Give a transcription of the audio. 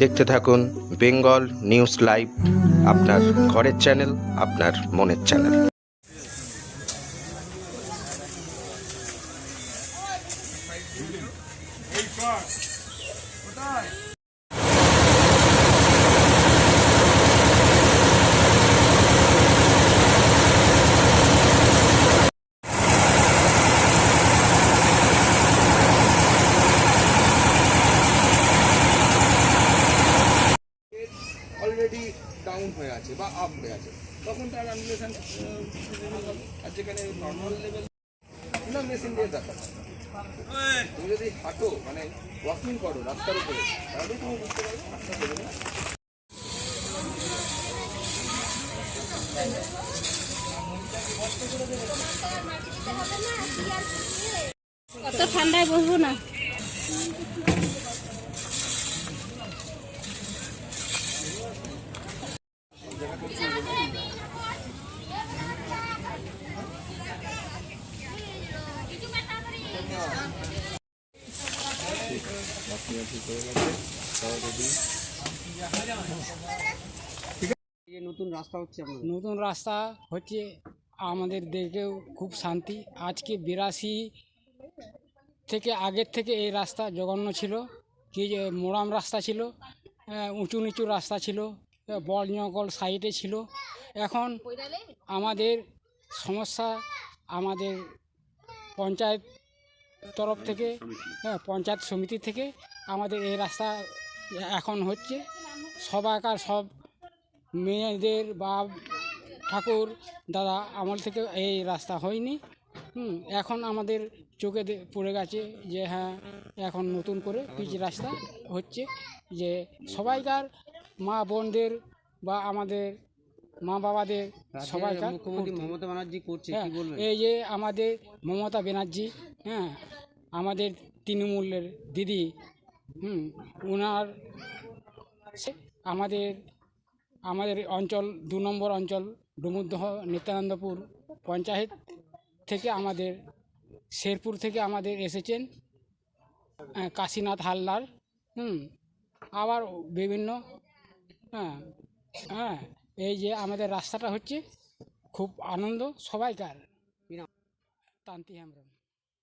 দেখতে থাকুন Bengal news live আপনার ঘরের চ্যানেল আপনার মনের চ্যানেল। ডাউন হয়ে আছে বা আপ হয়ে আছে, তখন তার অ্যানিমেশন আর যেখানে নর্মাল লেভেল না মেশিন দিয়ে দেখা তুমি যদি হাঁটো মানে ওয়াকিং করো রাস্তার উপরে, তাহলে তুমি বুঝতে পারবে রাস্তা না ঠান্ডায় বসবো না। নতুন রাস্তা হচ্ছে নতুন রাস্তা হচ্ছে আমাদের দেখেও খুব শান্তি। আজকে বিরাশি থেকে আগের থেকে এই রাস্তা জঘন্য ছিল। কি যে মোরাম রাস্তা ছিল উঁচু নিচু রাস্তা ছিল বল জঙ্গল সাইডে ছিল। এখন আমাদের সমস্যা আমাদের পঞ্চায়েত তরফ থেকে হ্যাঁ পঞ্চায়েত সমিতি থেকে আমাদের এই রাস্তা এখন হচ্ছে। সবাইকার সব মেয়েদের বা ঠাকুর দাদা আমল থেকে এই রাস্তা হয়নি। হুম এখন আমাদের চোখে পড়ে গেছে যে হ্যাঁ এখন নতুন করে পিচ রাস্তা হচ্ছে যে সবাইকার মা বোনদের বা আমাদের মা বাবাদের সবাইকার মুখ্যমন্ত্রী মমতা ব্যানার্জি করছে হ্যাঁ, কি বলবেন? এই যে আমাদের মমতা ব্যানার্জি হ্যাঁ আমাদের তৃণমূলের দিদি হুম ওনার আমাদের আমাদের অঞ্চল দু নম্বর অঞ্চল ডুমুরদহ নিত্যানন্দপুর পঞ্চায়েত থেকে আমাদের শেরপুর থেকে আমাদের এসেছেন কাশীনাথ হালদার হুম আবার বিভিন্ন হ্যাঁ হ্যাঁ এই যে আমাদের রাস্তাটা হচ্ছে খুব আনন্দ সবাইকার। তান্তি হেমব্রম